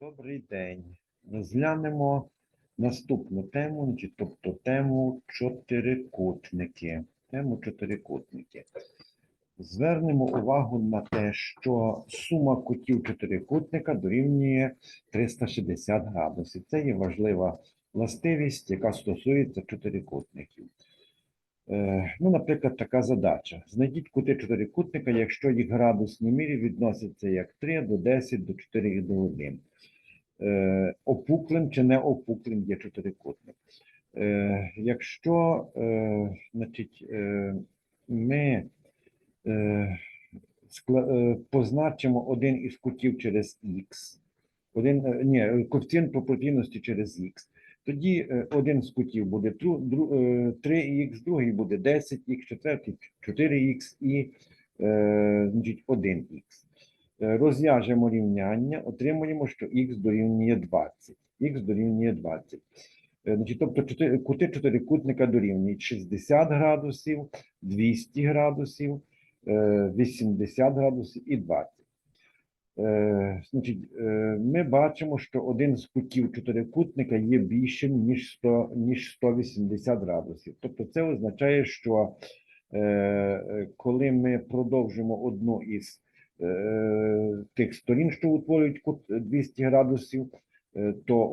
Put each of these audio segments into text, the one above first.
Добрий день. Розглянемо наступну тему, тобто тему чотирикутники. Тему чотирикутники. Звернемо увагу на те, що сума кутів чотирикутника дорівнює 360 градусів. Це є важлива властивість, яка стосується чотирикутників. Е, Ну, наприклад, така задача. Знайдіть кути чотирикутника, якщо їх градусні мірі відносяться як 3 до 10 до 4 до 1. Е, Опуклим чи не опуклим є чотирикутник. Е, Якщо значить, ми позначимо один із кутів через х, один, ні, коефіцієнт пропорційності через х, тоді е, один з кутів буде тру- дру- е, 3х, другий буде 10х, четвертий 4х і е, значить, 1х. Е, Розв'яжемо рівняння, отримуємо, що х дорівнює 20. Х дорівнює 20. Е, Значить, тобто чотири- кути чотирикутника дорівнюють 60 градусів, 200 градусів, е, 80 градусів і 20. Е, Значить, е, ми бачимо, що один з кутів чотирикутника є більшим, ніж 100, ніж 180 градусів. Тобто це означає, що е, коли ми продовжимо одну із тих сторін, що утворюють кут 200 градусів, то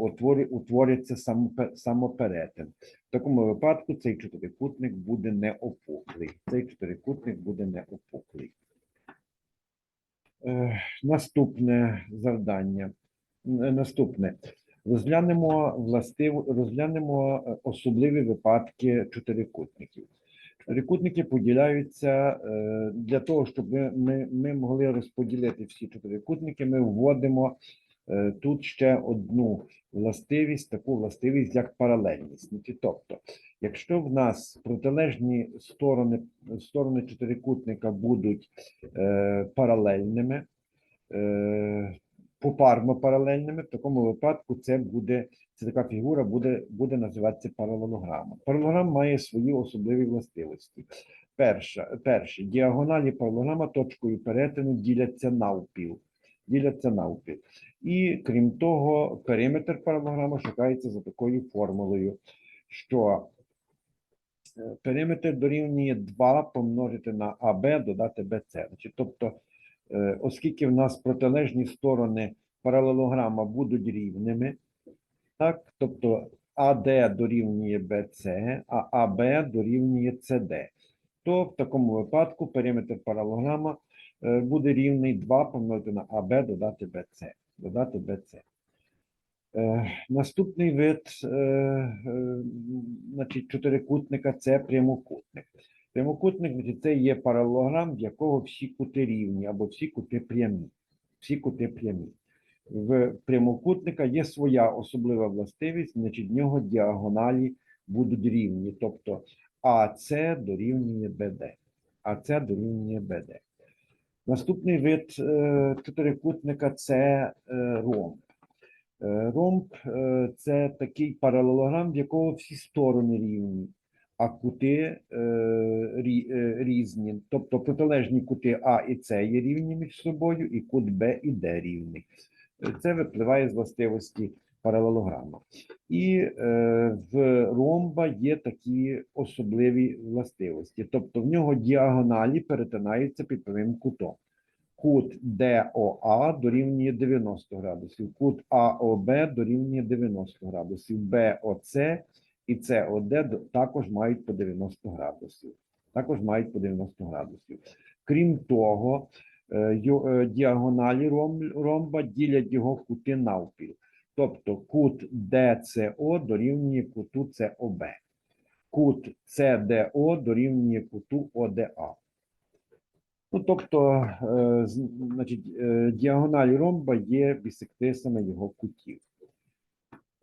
утвориться самопе- самоперетин. В такому випадку цей чотирикутник буде неопуклий. Цей чотирикутник буде неопуклий. Е, Наступне завдання. Е, Наступне. Розглянемо властив, розглянемо е, особливі випадки чотирикутників. Чотирикутники поділяються для того, щоб ми, ми, ми могли розподілити всі чотирикутники. Ми вводимо тут ще одну властивість, таку властивість, як паралельність. Тобто, якщо в нас протилежні сторони, сторони чотирикутника будуть е, паралельними, е, попарно паралельними, в такому випадку це буде це така фігура буде, буде називатися паралелограма. Паралелограм має свої особливі властивості. Перша, перше, діагоналі паралелограма точкою перетину діляться навпіл. Діляться навпіл. І крім того, периметр паралелограма шукається за такою формулою, що е, периметр дорівнює 2 помножити на АБ додати БЦ. Тобто, е, оскільки в нас протилежні сторони паралелограма будуть рівними, так, тобто АД дорівнює БЦ, а АБ дорівнює СД, то в такому випадку периметр паралелограма е, буде рівний 2 помножити на АБ додати БЦ. Додати БЦ. Е, Наступний вид е, е, значить, чотирикутника це прямокутник. Прямокутник це є паралелограм, в якого всі кути рівні або всі кути прямі. Всі кути прямі. В прямокутника є своя особлива властивість, значить, в нього діагоналі будуть рівні. Тобто АС дорівнює БД. АС дорівнює БД. Наступний вид е, чотирикутника це е, ромб. Е, Ромб е, це такий паралелограм, в якого всі сторони рівні, а кути е, рі- е, різні. Тобто протилежні кути А і С є рівні між собою, і кут Б і Д рівний. Е, Це випливає з властивості паралелограма. І е, в ромба є такі особливі властивості. Тобто в нього діагоналі перетинаються під прямим кутом. Кут ДОА дорівнює 90 градусів, кут АОБ дорівнює 90 градусів, БОЦ і СОД також мають по 90 градусів. Також мають по 90 градусів. Крім того, е, е, діагоналі ромба ділять його кути навпіл. Тобто кут ДЦО дорівнює куту СОБ. Кут СДО дорівнює куту ОДА. Ну, тобто, е, значить, е, діагоналі ромба є бісектрисами його кутів.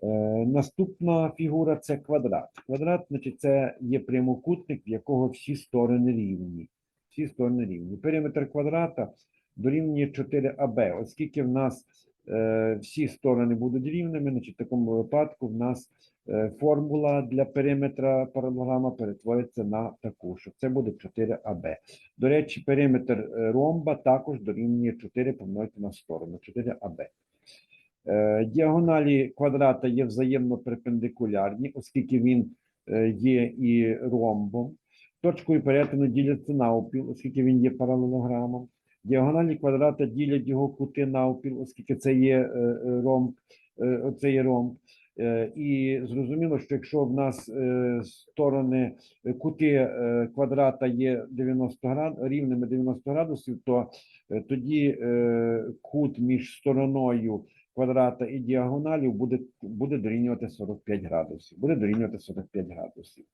Е, наступна фігура це квадрат. Квадрат, значить, це є прямокутник, в якого всі сторони рівні. Всі сторони рівні. Периметр квадрата дорівнює 4АБ. Оскільки в нас всі сторони будуть рівними, значить, в такому випадку в нас е, формула для периметра паралелограма перетвориться на таку, що це буде 4АБ. До речі, периметр е, ромба також дорівнює 4 помножити на сторону, 4АБ. Е, Діагоналі квадрата є взаємно перпендикулярні, оскільки він е, є і ромбом. Точкою перетину діляться навпіл, оскільки він є паралелограмом. Діагоналі квадрата ділять його кути навпіл, оскільки це є е, е, ромб, е, оце є ромб. І зрозуміло, що якщо в нас сторони кути квадрата є 90 град, рівними 90 градусів, то тоді кут між стороною квадрата і діагоналів буде, буде дорівнювати 45 градусів. Буде дорівнювати 45 градусів.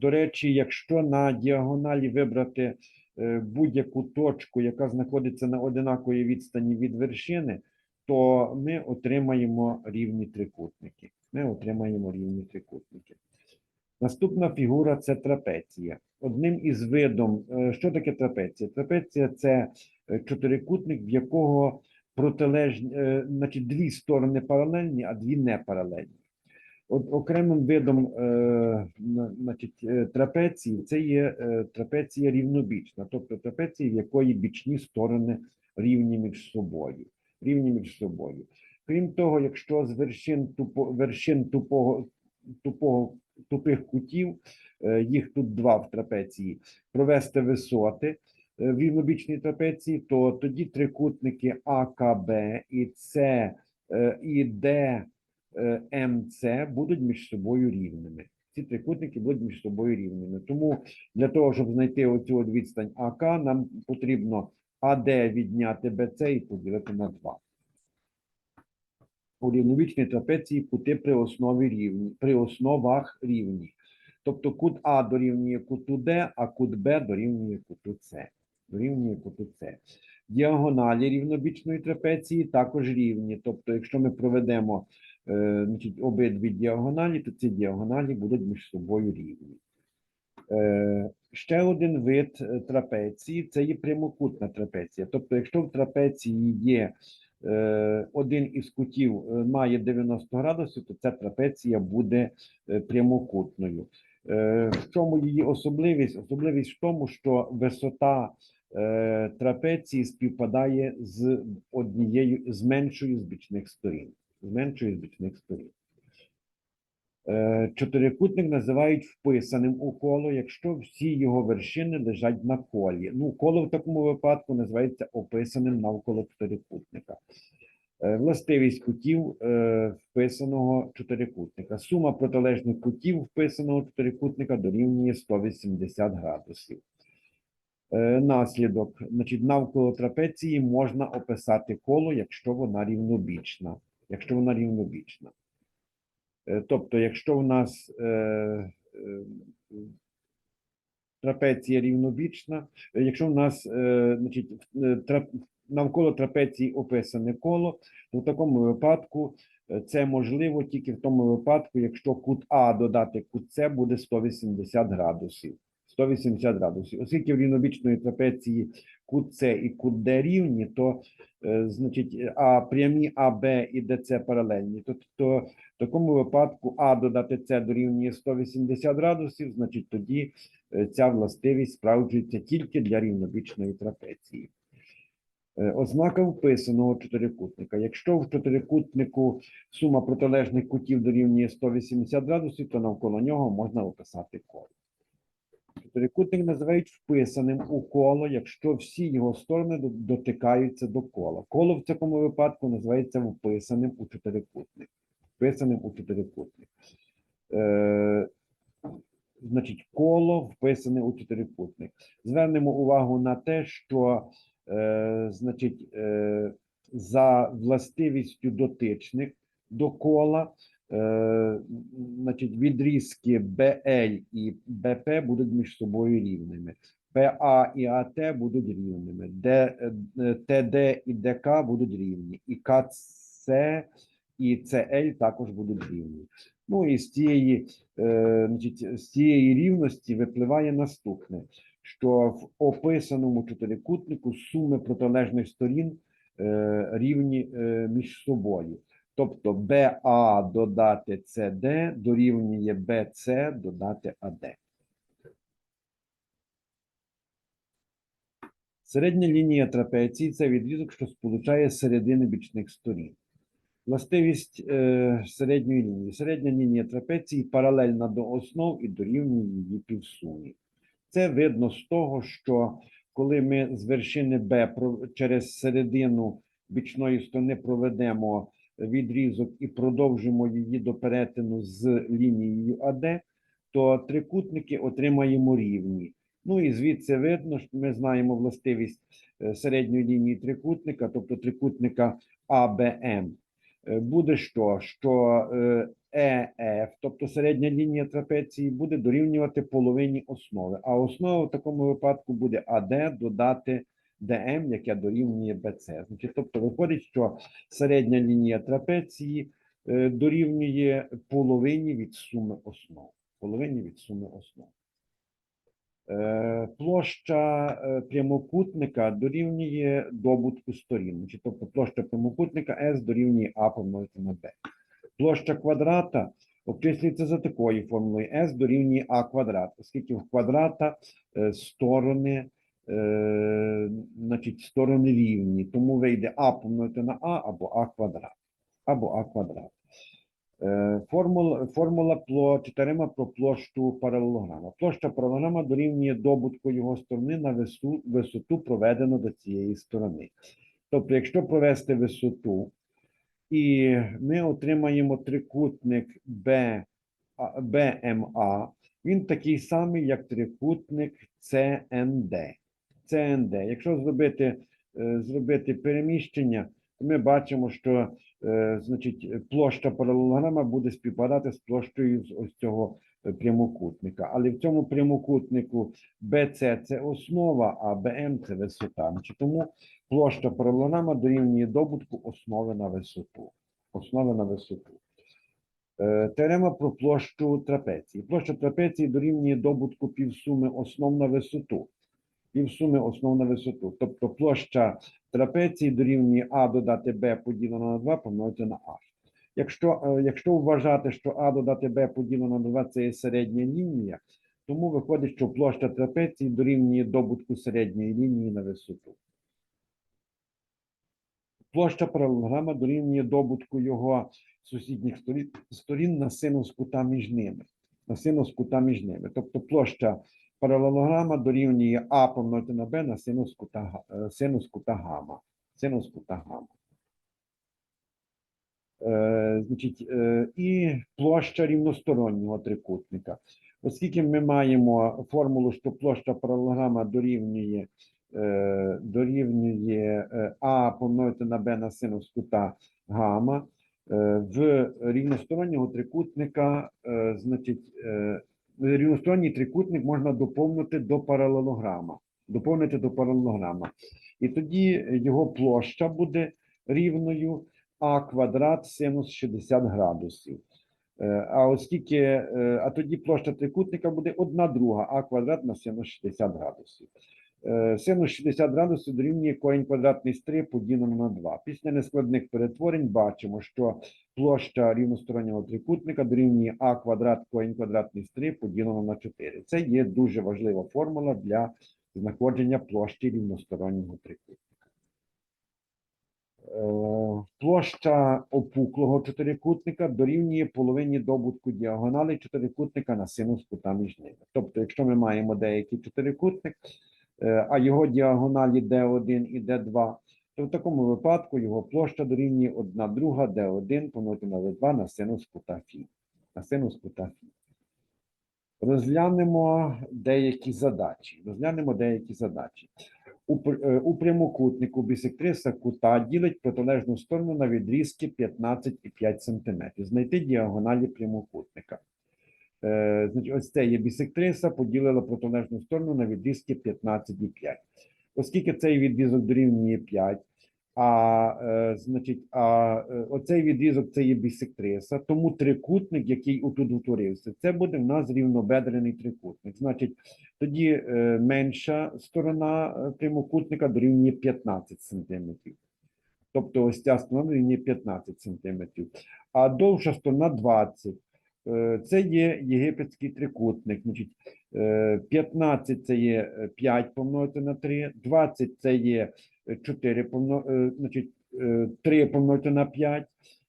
До речі, якщо на діагоналі вибрати е, будь-яку точку, яка знаходиться на одинаковій відстані від вершини, то ми отримаємо рівні трикутники. Ми отримаємо рівні трикутники. Наступна фігура це трапеція. Одним із видом, е, що таке трапеція? Трапеція це е, чотирикутник, в якого протилежні, значить, дві сторони паралельні, а дві не паралельні. Окремим видом е, значить, е, трапеції це є е, трапеція рівнобічна, тобто трапеція, в якої бічні сторони рівні між собою. Рівні між собою. Крім того, якщо з вершин, тупо, вершин тупого, тупого, тупих кутів, їх тут два в трапеції, провести висоти в рівнобічній трапеції, то тоді трикутники АКБ і С і Д МЦ будуть між собою рівними. Ці трикутники будуть між собою рівними. Тому для того, щоб знайти оцю відстань АК, нам потрібно АД відняти БЦ і поділити на 2. У рівновічній трапеції кути при основі рівні, при основах рівні. Тобто кут А дорівнює куту Д, а кут Б дорівнює куту С. Дорівнює куту С. Діагоналі рівнобічної трапеції також рівні. Тобто, якщо ми проведемо е, значить, обидві діагоналі, то ці діагоналі будуть між собою рівні. Е, ще один вид е, трапеції це є прямокутна трапеція. Тобто, якщо в трапеції є е, один із кутів е, має 90 градусів, то ця трапеція буде е, прямокутною. Е, в чому її особливість? Особливість в тому, що висота е, трапеції співпадає з однією з меншою з бічних сторін. З меншою бічних сторін. Е, Чотирикутник називають вписаним у коло, якщо всі його вершини лежать на колі. Ну, коло в такому випадку називається описаним навколо чотирикутника. Е, Властивість кутів е, вписаного чотирикутника. Сума протилежних кутів вписаного чотирикутника дорівнює 180 градусів. Наслідок, значить, навколо трапеції можна описати коло, якщо вона рівнобічна. Якщо вона рівнобічна. Е, Тобто, якщо в нас е, е, трапеція рівнобічна, якщо в нас значить, навколо трапеції описане коло, то в такому випадку це можливо тільки в тому випадку, якщо кут А додати кут С буде 180 градусів. 180 градусів. Оскільки в рівнобічної трапеції кут С і кут рівні, то е, значить, а прямі АБ і ДЦ паралельні, то, то в такому випадку А додати С дорівнює 180 градусів, значить тоді е, ця властивість справджується тільки для рівнобічної трапеції. Е, Ознака вписаного чотирикутника. Якщо в чотирикутнику сума протилежних кутів дорівнює 180 градусів, то навколо нього можна описати коло. Чотирикутник називають вписаним у коло, якщо всі його сторони дотикаються до кола. Коло в цьому випадку називається вписаним у чотирикутник. Вписаним у чотирикутник. Е, значить, коло вписане у чотирикутник. Звернемо увагу на те, що е, значить, е, за властивістю дотичних до кола, значить, відрізки BL і BP будуть між собою рівними. PA і AT будуть рівними, Д, е, ТД і ДК будуть рівні, і КЦ і CL також будуть рівні. Ну і з цієї, е, значить, з цієї рівності випливає наступне, що в описаному чотирикутнику суми протилежних сторін е, рівні е, між собою. Тобто BA додати CD дорівнює BC додати AD. Середня лінія трапеції це відрізок, що сполучає середини бічних сторін. Властивість е, середньої лінії. Середня лінія трапеції паралельна до основ і дорівнює її півсумі. Це видно з того, що коли ми з вершини Б через середину бічної сторони проведемо відрізок і продовжимо її до перетину з лінією АД, то трикутники отримаємо рівні. Ну і звідси видно, що ми знаємо властивість е, середньої лінії трикутника, тобто трикутника АБМ. Е, Буде що? Що е, ЕФ, тобто середня лінія трапеції, буде дорівнювати половині основи. А основа в такому випадку буде АД додати ДМ, яке дорівнює БЦ. Значить, тобто виходить, що середня лінія трапеції е, дорівнює половині від суми основ. Половині від суми основ. Е, Площа е, прямокутника дорівнює добутку сторін. Тобто площа прямокутника S дорівнює А помножити на B. Площа квадрата обчислюється за такою формулою S дорівнює А квадрат, оскільки в квадрата сторони, е, значить, сторони рівні, тому вийде А помножити на А або А квадрат. Або А квадрат. Е, Формула, формула теорема про площу паралелограма. Площа паралелограма дорівнює добутку його сторони на вису, висоту, проведену до цієї сторони. Тобто, якщо провести висоту, і ми отримаємо трикутник B, BMA, він такий самий, як трикутник CND. CND. Якщо зробити, е, зробити переміщення, то ми бачимо, що е, значить, площа паралелограма буде співпадати з площею ось цього е, прямокутника. Але в цьому прямокутнику BC – це основа, а BM – це висота. Значить, тому площа паралелограма дорівнює добутку основи на висоту. Основи на висоту. Теорема про площу трапеції. Площа трапеції дорівнює добутку півсуми основ на висоту. Півсуми основ на висоту. Тобто площа трапеції дорівнює А додати Б поділено на 2 помножити на А. Якщо, е, якщо вважати, що А додати Б поділено на 2 це є середня лінія, тому виходить, що площа трапеції дорівнює добутку середньої лінії на висоту. Площа паралелограма дорівнює добутку його сусідніх сторін на синус кута між ними. На синус кута між ними. Тобто площа паралелограма дорівнює А помножити на Б на синус кута, е, синус кута гама. Синус кута гама. Е, значить, е, і площа рівностороннього трикутника. Оскільки ми маємо формулу, що площа паралелограма дорівнює, е, дорівнює А помножити на Б на синус кута гама, в рівностороннього трикутника, значить, рівносторонній трикутник можна доповнити до паралелограма. Доповнити до паралелограма. І тоді його площа буде рівною а квадрат синус 60 градусів. Е, А оскільки, е, а тоді площа трикутника буде 1 друга, а квадрат на синус 60 градусів. Е, Синус 60 градусів дорівнює корінь квадратний з 3 поділено на 2. Після нескладних перетворень бачимо, що площа рівностороннього трикутника дорівнює а квадрат корінь квадратний з 3 поділено на 4. Це є дуже важлива формула для знаходження площі рівностороннього трикутника. Е, Площа опуклого чотирикутника дорівнює половині добутку діагоналі чотирикутника на синус кута між ними. Тобто, якщо ми маємо деякий чотирикутник, а його діагоналі D1 і D2, то в такому випадку його площа дорівнює 1 друга D1 помножити на D2 на синус кута фі. На синус кута фі. Розглянемо деякі задачі. Розглянемо деякі задачі. Е, у прямокутнику бісектриса кута ділить протилежну сторону на відрізки 15,5 см. Знайти діагоналі прямокутника. Е, значить, ось це є бісектриса, поділила протилежну сторону на відрізки 15,5. Оскільки цей відрізок дорівнює 5, а, е, значить, а е, оцей відрізок це є бісектриса, тому трикутник, який отут утворився, це буде в нас рівнобедрений трикутник. Значить, тоді менша сторона прямокутника дорівнює 15 см. Тобто ось ця сторона дорівнює 15 см. А довша сторона 20. Е, Це є єгипетський трикутник. Значить, е, 15 це є е, 5 помножити на 3, 20 це є е, 4 помно, значить, е, 3 помножити на 5,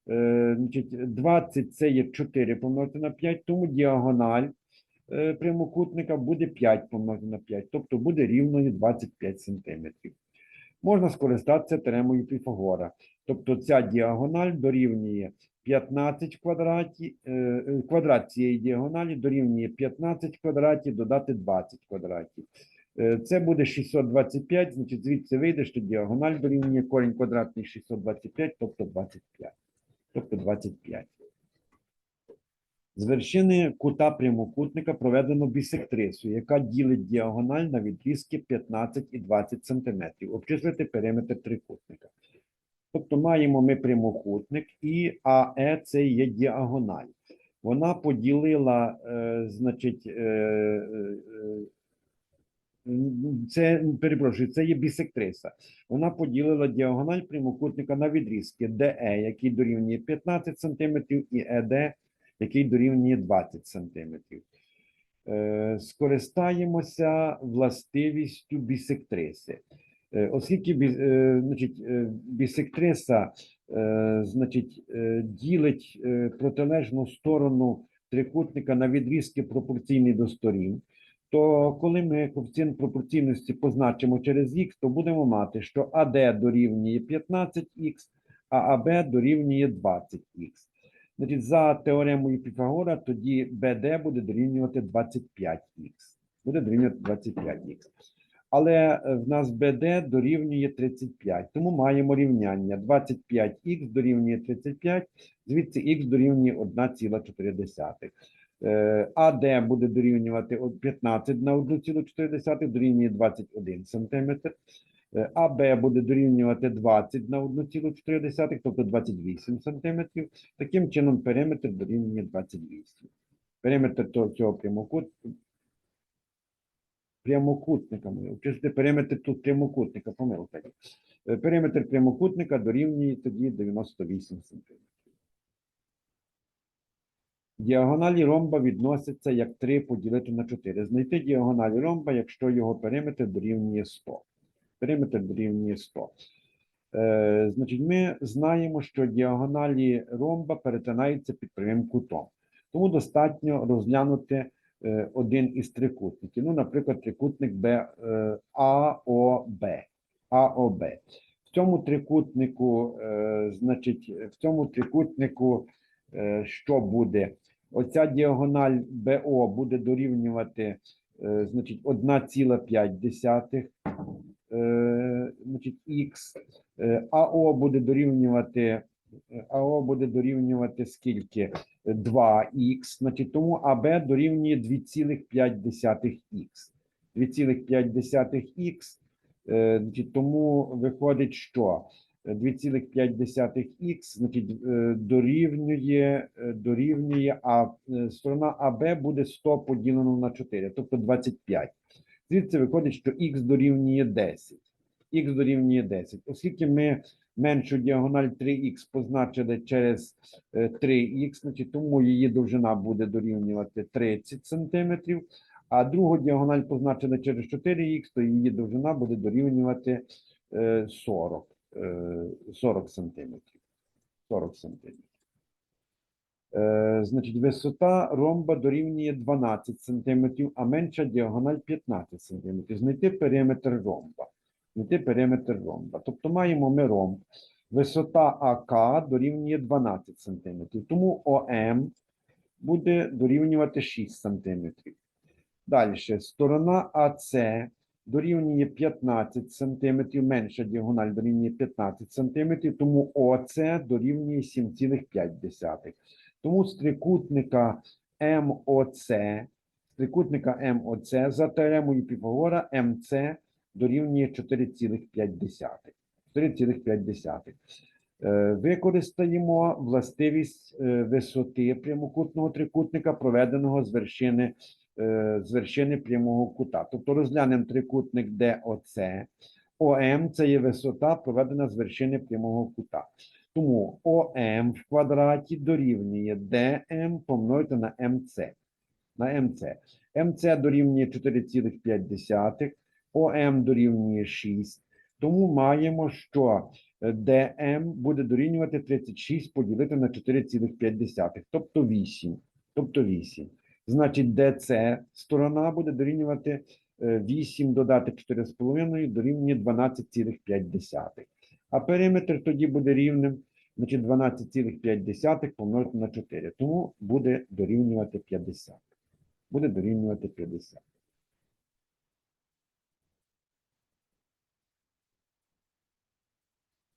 е, значить, 20 це є 4 помножити на 5, тому діагональ е, прямокутника буде 5 помножити на 5, тобто буде рівною 25 сантиметрів. Можна скористатися теоремою Піфагора. Тобто ця діагональ дорівнює 15 в квадраті, е, е, квадрат цієї діагоналі дорівнює 15 в квадраті, додати 20 в квадраті. Е, Це буде 625, значить звідси вийде, що діагональ дорівнює корінь квадратний 625, тобто 25. Тобто 25. З вершини кута прямокутника проведено бісектрису, яка ділить діагональ на відрізки 15 і 20 см. Обчислити периметр трикутника. Тобто маємо ми прямокутник і АЕ це є діагональ. Вона поділила, е, значить, е, е, це, перепрошую, це є бісектриса. Вона поділила діагональ прямокутника на відрізки ДЕ, який дорівнює 15 см, і ЕД, який дорівнює 20 см. Е, Скористаємося властивістю бісектриси. Е, Оскільки е, значить, е, бісектриса значить, ділить протилежну сторону трикутника на відрізки пропорційні до сторін, то коли ми коефіцієнт пропорційності позначимо через х, то будемо мати, що АД дорівнює 15х, а АБ дорівнює 20х. Значить, за теоремою Піфагора тоді БД буде дорівнювати 25х. Буде дорівнювати 25х. Але е, в нас БД дорівнює 35, тому маємо рівняння 25х дорівнює 35, звідси х дорівнює 1,4. Е, АД буде дорівнювати 15 на 1,4 дорівнює 21 см. АБ буде дорівнювати 20 на 1,4, тобто 28 см. Таким чином периметр дорівнює 28. Периметр цього прямокутника прямокутника. ми периметр тут прямокутника, помилка. Е, Периметр прямокутника дорівнює тоді 98 см. Діагоналі ромба відносяться як 3 поділити на 4. Знайти діагоналі ромба, якщо його периметр дорівнює 100. Периметр дорівнює 100. Е, значить, ми знаємо, що діагоналі ромба перетинаються під прямим кутом. Тому достатньо розглянути один із трикутників. Ну, наприклад, трикутник Б, е, АОБ. АОБ. В цьому трикутнику, е, значить, в цьому трикутнику е, що буде? Оця діагональ БО буде дорівнювати е, значить, 1,5 е, значить, х. Е, АО буде дорівнювати е, АО буде дорівнювати скільки? 2х, значить, тому АБ дорівнює 2,5х. 2,5х, е, значить, тому виходить, що 2,5х, значить, е, дорівнює, е, дорівнює, а сторона АБ буде 100 поділено на 4, тобто 25. Звідси виходить, що х дорівнює 10. Х дорівнює 10. Оскільки ми меншу діагональ 3х позначили через е, 3х, значить, тому її довжина буде дорівнювати 30 см, а другу діагональ позначили через 4х, то її довжина буде дорівнювати е, 40, е, 40 см. 40 см. Е, значить, висота ромба дорівнює 12 см, а менша діагональ 15 см. Знайти периметр ромба. Знайти периметр ромба. Тобто маємо ми ромб. Висота АК дорівнює 12 см. Тому ОМ буде дорівнювати 6 см. Далі, сторона АС дорівнює 15 см, менша діагональ дорівнює 15 см, тому ОС дорівнює 7,5. Тому з трикутника МОЦ, з трикутника МОЦ за теоремою Піфагора МЦ дорівнює 4,5. 4,5. Е, Використаємо властивість е, висоти прямокутного трикутника, проведеного з вершини, е, з вершини прямого кута. Тобто розглянемо трикутник ДОЦ. ОМ це є висота, проведена з вершини прямого кута. Тому ОМ в квадраті дорівнює ДМ помножити на МЦ. На МЦ. МЦ дорівнює 4,5, ОМ дорівнює 6. Тому маємо, що е, ДМ буде дорівнювати 36 поділити на 4,5, тобто 8. Тобто 8. Значить, ДЦ сторона буде дорівнювати е, 8 додати 4,5 дорівнює 12,5. А периметр тоді буде рівним, значить 12,5 помножити на 4. Тому буде дорівнювати 50. Буде дорівнювати 50.